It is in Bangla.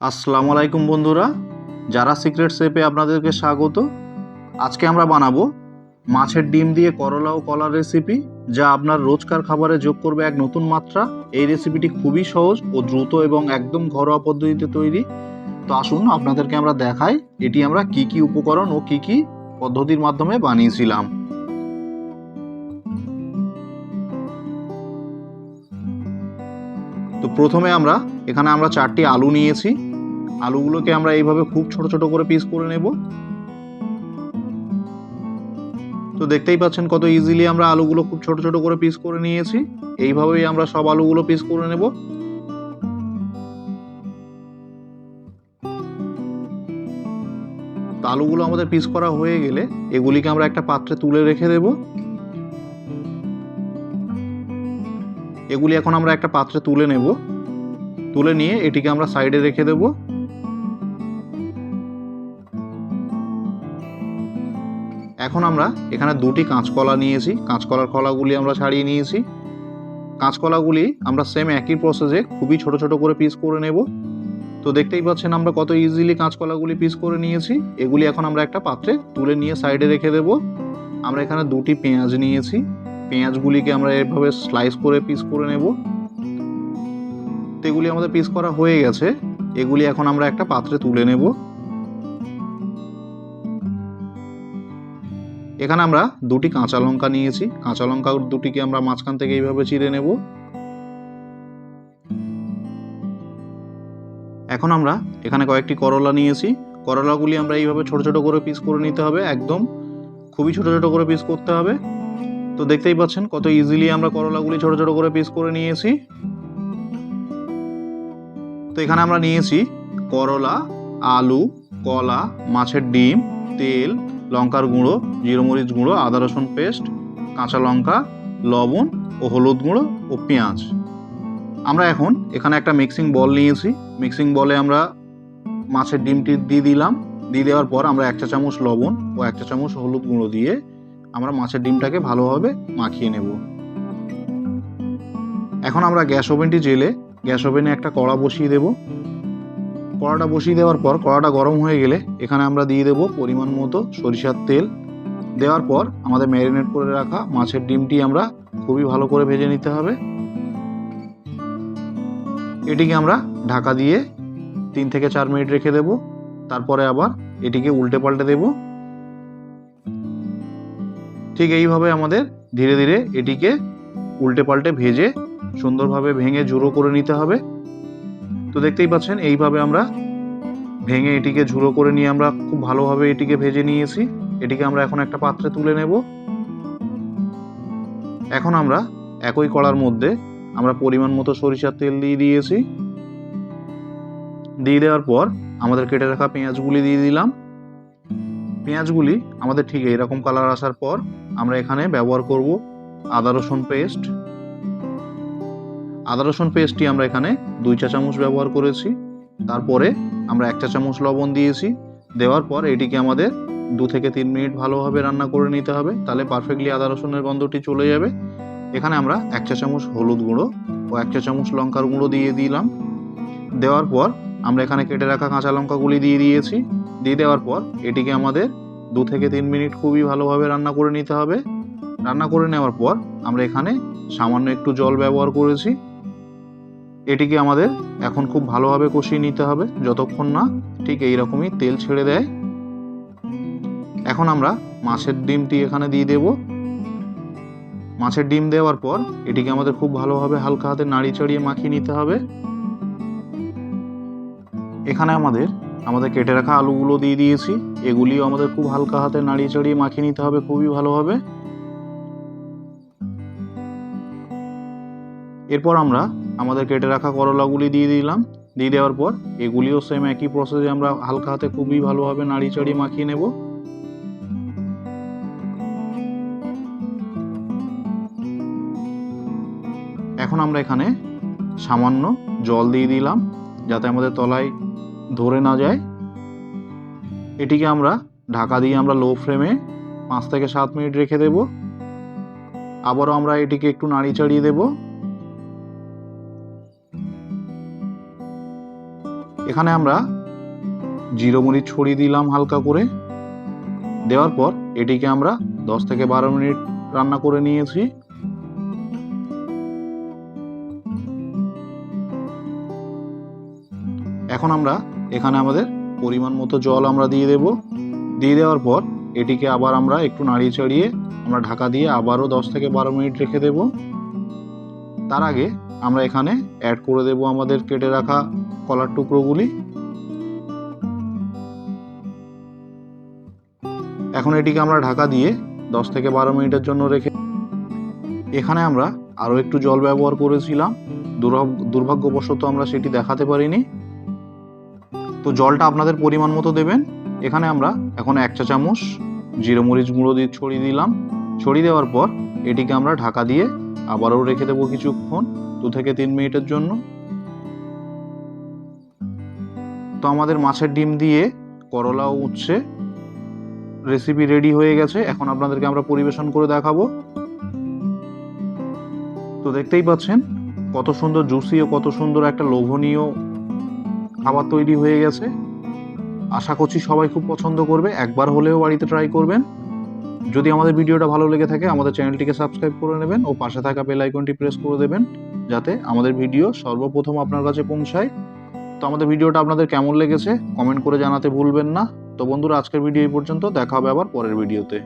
আসসালামু আলাইকুম বন্ধুরা, যারা সিক্রেট শেপে আপনাদেরকে স্বাগত। আজকে আমরা বানাবো মাছের ডিম দিয়ে করলা ও কলার রেসিপি যা আপনার রোজকার খাবারে যোগ করবে এক নতুন মাত্রা। এই রেসিপিটি খুবই সহজ ও দ্রুত এবং একদম ঘরোয়া পদ্ধতিতে তৈরি। তো আসুন আপনাদেরকে আমরা দেখাই, এটি আমরা কি কি উপকরণ ও কি কি পদ্ধতির মাধ্যমে বানিয়েছিলাম। তো প্রথমে আমরা, এখানে আমরা চারটি আলু নিয়েছি। আলুগুলোকে আমরা এইভাবে খুব ছোট ছোট করে পিস করে নেব। তো দেখতেই পাচ্ছেন কত ইজিলি আমরা আলুগুলো খুব ছোট ছোট করে পিস করে নিয়েছি। এইভাবেই আমরা সব আলুগুলো পিস করে নেব। আলুগুলো আমাদের পিস করা হয়ে গেলে এগুলিকে আমরা একটা পাত্রে তুলে রেখে দেব। এগুলি এখন আমরা একটা পাত্রে তুলে নেব। তুলে নিয়ে এটিকে আমরা সাইডে রেখে দেব। এখন আমরা এখানে দুটি কাঁচকলা নিয়েছি। কাঁচকলার কলাগুলি আমরা ছাড়িয়ে নিয়েছি। কাঁচকলাগুলি আমরা সেম একই প্রসেসে খুবই ছোট ছোট করে পিস করে নেব। তো দেখতেই পাচ্ছেন আমরা কত ইজিলি কাঁচকলাগুলি পিস করে নিয়েছি। এগুলি এখন আমরা একটা পাত্রে তুলে নিয়ে সাইডে রেখে দেব। আমরা এখানে দুটি পেঁয়াজ নিয়েছি। পেঁয়াজগুলিকে আমরা এভাবে স্লাইস করে পিস করে নেব। এগুলি আমাদের পিস করা হয়ে গেছে। এগুলি এখন আমরা একটা পাত্রে তুলে নেব। এখানে আমরা দুটি কাঁচা লঙ্কা নিয়েছি। কাঁচা লঙ্কা দুটিকে আমরা মাঝখান থেকে এইভাবে চিড়ে নেব। এখন আমরা এখানে কয়েকটি করলা নিয়েছি। করলাগুলি আমরা এইভাবে ছোট ছোট করে পিস করে নিতে হবে একদম। খুবই ছোট ছোট করে পিস করতে হবে। তো দেখতেই পাচ্ছেন কত ইজিলি আমরা করলাগুলি ছোট ছোট করে পিস করে নিয়েছি। তো এখানে আমরা নিয়েছি করলা, আলু, কলা, মাছের ডিম, তেল, লঙ্কার গুঁড়ো জিরো মরিচ গুঁড়ো, আদা রসুন পেস্ট, কাঁচা লঙ্কা, লবণ ও হলুদ গুঁড়ো ও পেঁয়াজ। আমরা এখন এখানে একটা মিক্সিং বল নিয়েছি। মিক্সিং বলে আমরা মাছের ডিমটি দিয়ে দিলাম। দিয়ে দেওয়ার পর আমরা এক চা চামচ লবণ ও এক চা চামচ হলুদ গুঁড়ো দিয়ে আমরা মাছের ডিমটাকে ভালোভাবে মাখিয়ে নেব। এখন আমরা গ্যাস ওভেনটি জেলে গ্যাস ওভেনে একটা কড়া বসিয়ে দেব। কড়াটা বসিয়ে দেওয়ার পর কড়াটা গরম হয়ে গেলে এখানে আমরা দিয়ে দেব পরিমাণ মতো সরিষার তেল। দেওয়ার পর আমাদের ম্যারিনেট করে রাখা মাছের ডিমটি আমরা খুবই ভালো করে ভেজে নিতে হবে। এটিকে আমরা ঢাকা দিয়ে তিন থেকে চার মিনিট রেখে দেব। তারপরে আবার এটিকে উল্টে পাল্টে দেব। ঠিক এইভাবে আমাদের ধীরে ধীরে এটিকে উল্টে পাল্টে ভেজে সুন্দরভাবে ভেঙে ঝুড়ো করে নিতে হবে। তো দেখতেই পাচ্ছেন, এইভাবে আমরা ভেঙে এটিকে ঝুড়ো করে নিয়ে আমরা খুব ভালোভাবে এটিকে ভেজে নিয়েছি। এটিকে আমরা এখন একটা পাত্রে তুলে নেব। এখন আমরা একই কড়ার মধ্যে আমরা পরিমাণ মতো সরিষার তেল দিয়ে দিয়েছি। দিয়ে দেওয়ার পর আমাদের কেটে রাখা পেঁয়াজগুলি দিয়ে দিলাম। পেঁয়াজগুলি আমাদের ঠিক এইরকম কালার আসার পর আমরা এখানে ব্যবহার করব আদা, রসুন পেস্ট আদা, রসুন পেস্টটি আমরা এখানে দুই চা চামচ ব্যবহার করেছি। তারপরে আমরা এক চা চামচ লবণ দিয়েছি। দেওয়ার পর এটিকে আমাদের দু থেকে তিন মিনিট ভালোভাবে রান্না করে নিতে হবে। তাহলে পারফেক্টলি আদা, রসুনের গন্ধটি চলে যাবে। এখানে আমরা এক চা চামচ হলুদ গুঁড়ো ও এক চা চামচ লঙ্কার গুঁড়ো দিয়ে দিলাম। দেওয়ার পর আমরা এখানে কেটে রাখা কাঁচা লঙ্কাগুলি দিয়ে দিয়েছি। দিয়ে দেওয়ার পর এটিকে আমাদের দু থেকে তিন মিনিট খুবই ভালোভাবে রান্না করে নিতে হবে। রান্না করে নেওয়ার পর আমরা এখানে সামান্য একটু জল ব্যবহার করেছি। এটিকে আমাদের এখন খুব ভালোভাবে কষিয়ে নিতে হবে। যতক্ষণ না ঠিক এই রকমই তেল ছেড়ে দেয়। এখন আমরা মাছের ডিমটি এখানে দিয়ে দেব। মাছের ডিম দেওয়ার পর এটিকে আমাদের খুব ভালোভাবে হালকা হাতে নাড়ি চাড়িয়ে মাখিয়ে নিতে হবে। এখানে আমাদের আমাদের কেটে রাখা আলুগুলো দিয়ে দিয়েছি। এগুলিও আমাদের খুব হালকা হাতে নাড়িয়ে চাড়িয়ে মাখিয়ে নিতে হবে, খুবই ভালোভাবে। এরপর আমরা আমাদের কেটে রাখা করলাগুলি দিয়ে দিলাম। দিয়ে দেওয়ার পর এগুলিও সেম একই প্রসেসে আমরা হালকা হাতে খুবই ভালোভাবে নাড়িয়ে চাড়িয়ে মাখিয়ে নেব। এখন আমরা এখানে সামান্য জল দিয়ে দিলাম, যাতে আমাদের তলায় ধরে না যায়। এটিকে আমরা ঢাকা দিয়ে আমরা লো ফ্লেমে পাঁচ থেকে সাত মিনিট রেখে দেব। আবারও আমরা এটিকে একটু নাড়ি চাড়িয়ে দেবো। এখানে আমরা জিরো মরিচ ছড়িয়ে দিলাম হালকা করে। দেওয়ার পর এটিকে আমরা দশ থেকে বারো মিনিট রান্না করে নিয়েছি। এখন আমরা এখানে আমাদের পরিমাণ মতো জল আমরা দিয়ে দেব। দিয়ে দেওয়ার পর এটিকে আবার আমরা একটু নাড়িয়ে চাড়িয়ে আমরা ঢাকা দিয়ে আবারও দশ থেকে বারো মিনিট রেখে দেব। তার আগে আমরা এখানে অ্যাড করে দেব আমাদের কেটে রাখা কলার টুকরোগুলি। এখন এটিকে আমরা ঢাকা দিয়ে দশ থেকে বারো মিনিটের জন্য রেখে এখানে আমরা আরও একটু জল ব্যবহার করেছিলাম। দুর্ভাগ্য দুর্ভাগ্যবশত আমরা সেটি দেখাতে পারিনি। তো জলটা আপনাদের পরিমাণ মতো দেবেন। এখানে আমরা এখন এক চা চামচ জিরে মরিচ গুঁড়ো দিয়ে ছড়িয়ে দিলাম। ছড়িয়ে দেওয়ার পর এটিকে আমরা ঢাকা দিয়ে আবারও রেখে দেবো কিছুক্ষণ, দু থেকে তিন মিনিটের জন্য। তো আমাদের মাছের ডিম দিয়ে করলা ও উচ্ছে রেসিপি রেডি হয়ে গেছে। এখন আপনাদেরকে আমরা পরিবেশন করে দেখাবো। তো দেখতেই পাচ্ছেন, কত সুন্দর জুসি ও কত সুন্দর একটা লোভনীয় খাবার তৈরি হয়ে গেছে। আশা করছি সবাই খুব পছন্দ করবে। একবার হলেও বাড়িতে ট্রাই করবেন। যদি আমাদের ভিডিওটা ভালো লেগে থাকে, আমাদের চ্যানেলটিকে সাবস্ক্রাইব করে নেবেন ও পাশে থাকা বেল আইকনটি প্রেস করে দেবেন, যাতে আমাদের ভিডিও সর্বপ্রথম আপনার কাছে পৌঁছায়। তো আমাদের ভিডিওটা আপনাদের কেমন লেগেছে কমেন্ট করে জানাতে ভুলবেন না। তো বন্ধুরা, আজকের ভিডিও এই পর্যন্ত। দেখা হবে আবার পরের ভিডিওতে